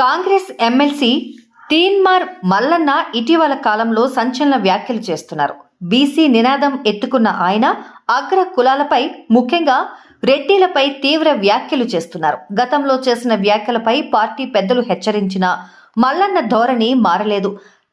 Congress MLC Teenmar Mallanna ఇటీవల కాలంలో సంచలన వ్యాఖ్యలు చేస్తున్నారు. బీసీ నినాదం ఎత్తుకున్న ఆయన అగ్ర కులాలపై ముఖ్యంగా రెడ్డిలపై తీవ్ర వ్యాఖ్యలు చేస్తున్నారు. గతంలో చేసిన వ్యాఖ్యలపై పార్టీ పెద్దలు హెచ్చరించిన మల్లన్న ధోరణి మారలేదు.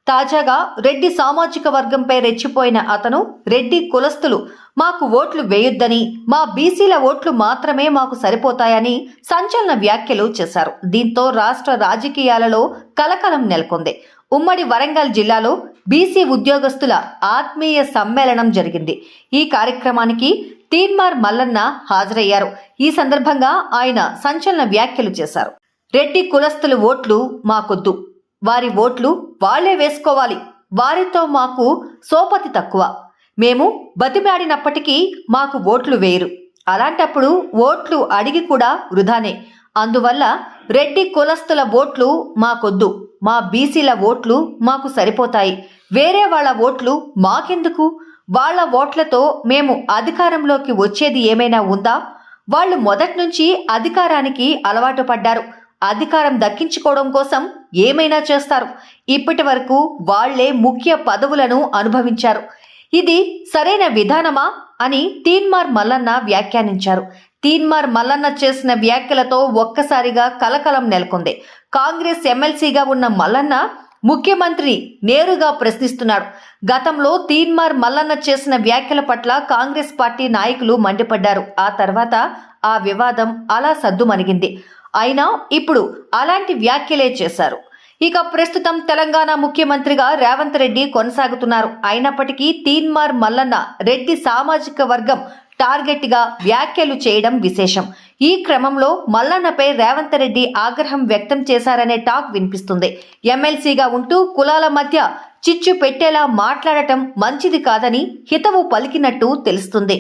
తాజాగా రెడ్డి సామాజిక వర్గంపై రెచ్చిపోయిన అతను రెడ్డి కులస్తులు. మాకు ఓట్లు వేయొద్దని మా బీసీల ఓట్లు మాత్రమే మాకు సరిపోతాయని సంచలన వ్యాఖ్యలు చేశారు. దీంతో రాష్ట్ర రాజకీయాలలో కలకలం నెలకొంది. ఉమ్మడి వరంగల్ జిల్లాలో బీసీ ఉద్యోగస్తుల ఆత్మీయ సమ్మేళనం జరిగింది. ఈ కార్యక్రమానికి తీన్మార్ మల్లన్న హాజరయ్యారు. ఈ సందర్భంగా ఆయన సంచలన వ్యాఖ్యలు చేశారు. రెడ్డి కులస్తుల ఓట్లు మాకొద్దు. వారి ఓట్లు వాళ్ళే వేసుకోవాలి. వారితో మాకు సోపతి తక్కువ. మేము బతిమాడినప్పటికీ మాకు ఓట్లు వేయరు. అలాంటప్పుడు ఓట్లు అడిగి కూడా వృధానే. అందువల్ల రెడ్డి కులస్తుల ఓట్లు మాకొద్దు. మా బీసీల ఓట్లు మాకు సరిపోతాయి. వేరే వాళ్ళ ఓట్లు మాకెందుకు? వాళ్ళ ఓట్లతో మేము అధికారంలోకి వచ్చేది ఏమైనా ఉందా? వాళ్ళు మొదటి నుంచి అధికారానికి అలవాటు పడ్డారు. అధికారం దక్కించుకోవడం కోసం ఏమైనా చేస్తారు. ఇప్పటి వరకు వాళ్ళే ముఖ్య పదవులను అనుభవించారు. ఇది సరైన విధానమా అని తీన్మార్ మల్లన్న వ్యాఖ్యానించారు. తీన్మార్ మల్లన్న చేసిన వ్యాఖ్యలతో ఒక్కసారిగా కలకలం నెలకొంది. కాంగ్రెస్ ఎమ్మెల్సీగా ఉన్న మల్లన్న ముఖ్యమంత్రి నేరుగా ప్రశ్నిస్తున్నాడు. గతంలో తీన్మార్ మల్లన్న చేసిన వ్యాఖ్యల పట్ల కాంగ్రెస్ పార్టీ నాయకులు మండిపడ్డారు. ఆ తర్వాత ఆ వివాదం అలా సద్దుమణిగింది. అయినా ఇప్పుడు అలాంటి వ్యాఖ్యలే చేశారు. ఇక ప్రస్తుతం తెలంగాణ ముఖ్యమంత్రిగా రేవంత్ రెడ్డి కొనసాగుతున్నారు. అయినప్పటికీ తీన్మార్ మల్లన్న రెడ్డి సామాజిక వర్గం టార్గెట్గా వ్యాఖ్యలు చేయడం విశేషం. ఈ క్రమంలో మల్లన్నపై రేవంత్ రెడ్డి ఆగ్రహం వ్యక్తం చేశారనే టాక్ వినిపిస్తుంది. ఎమ్మెల్సీగా ఉంటూ కులాల మధ్య చిచ్చు పెట్టేలా మాట్లాడటం మంచిది కాదని హితవు పలికినట్టు తెలుస్తుంది.